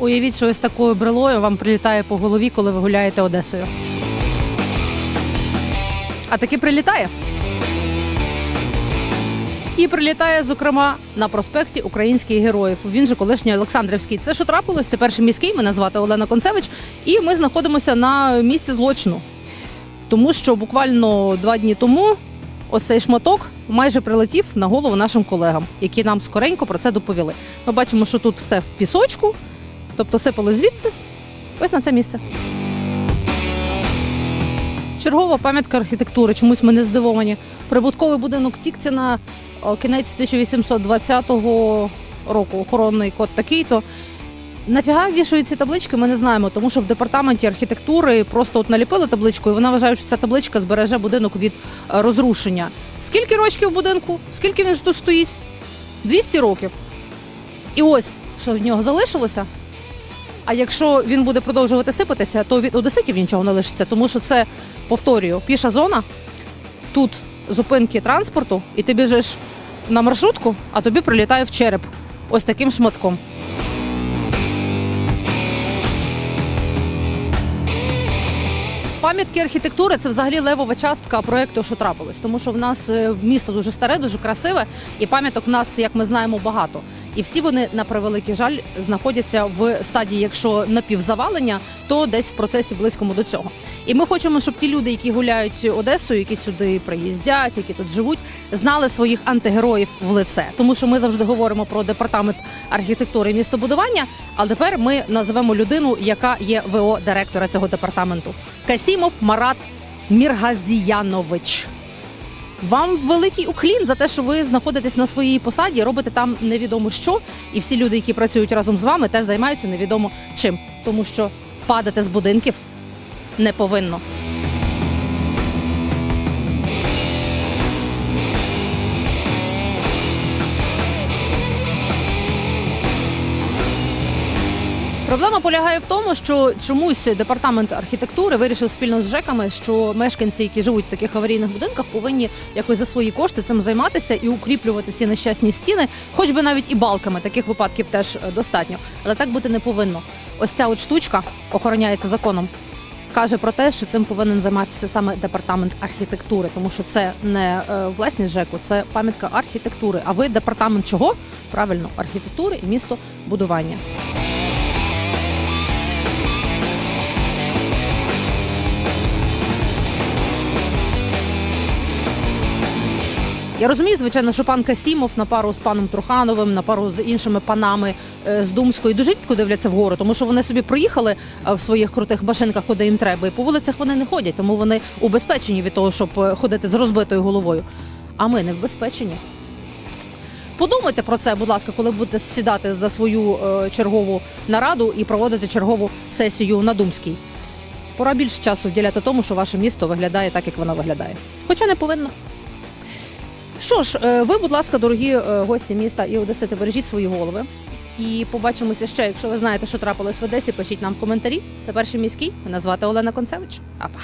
Уявіть, що ось такою брелою вам прилітає по голові, коли ви гуляєте Одесою. А таки прилітає. І прилітає, зокрема, на проспекті Українських героїв. Він же колишній Олександрівський. Це що трапилось? Це перший міський. Мене звати Олена Концевич, і ми знаходимося на місці злочину. Тому що буквально два дні тому ось цей шматок майже прилетів на голову нашим колегам, які нам скоренько про це доповіли. Ми бачимо, що тут все в пісочку, тобто сипало звідси, ось на це місце. Чергова пам'ятка архітектури. Чомусь ми не здивовані. Прибутковий будинок Тікціна, кінець 1820 року. Охоронний код такий-то. Нафіга вішають ці таблички, ми не знаємо, тому що в департаменті архітектури просто от наліпили табличку, і вона вважає, що ця табличка збереже будинок від е, розрушення. Скільки років будинку? Скільки він ж тут стоїть? 200 років. І ось що в нього залишилося. А якщо він буде продовжувати сипатися, то від одеситів нічого не лишиться, тому що це, повторюю, піша зона. Тут зупинки транспорту, і ти біжиш на маршрутку, а тобі прилітає в череп ось таким шматком. Пам'ятки архітектури це взагалі левова частка проєкту, що трапилось, тому що в нас е, місто дуже старе, дуже красиве, і пам'яток в нас, як ми знаємо, багато. І всі вони на превеликий жаль знаходяться в стадії, якщо напівзавалення, то десь в процесі близькому до цього. І ми хочемо, щоб ті люди, які гуляють Одесою, які сюди приїздять, які тут живуть, знали своїх антигероїв в лице. Тому що ми завжди говоримо про департамент архітектури і містобудування. Але тепер ми назвемо людину, яка є ВО директора цього департаменту. Касімов Марат Міргазіянович. Вам великий уклін за те, що ви знаходитесь на своїй посаді, робите там невідомо що, і всі люди, які працюють разом з вами, теж займаються невідомо чим, тому що падати з будинків не повинно. Проблема полягає в тому, що чомусь департамент архітектури вирішив спільно з ЖЕКами, що мешканці, які живуть в таких аварійних будинках, повинні якось за свої кошти цим займатися і укріплювати ці нещасні стіни, хоч би навіть і балками. Таких випадків теж е, достатньо. Але так бути не повинно. Ось ця от штучка охороняється законом. Каже про те, що цим повинен займатися саме департамент архітектури, тому що це не е, власність ЖЕКу, це пам'ятка архітектури. А ви департамент чого? Правильно, архітектури і містобудування. Я розумію, звичайно, що пан Касімов на пару з паном Трухановим, на пару з іншими панами е, з Думської дуже рідко дивляться вгору, тому що вони собі проїхали е, в своїх крутих машинках, куди їм треба, і по вулицях вони не ходять, тому вони убезпечені від того, щоб е, ходити з розбитою головою. А ми не вбезпечені. Подумайте про це, будь ласка, коли будете сідати за свою чергову нараду і проводити чергову сесію на Думській. Пора більше часу вділяти тому, що ваше місто виглядає так, як воно виглядає. Хоча не повинно. Що ж, е, ви, будь ласка, дорогі е, гості міста і Одесити, бережіть свої голови. І побачимося ще. Якщо ви знаєте, що трапилось в Одесі, пишіть нам в коментарі. Це перший міський. Мене звати Олена Концевич. Апа.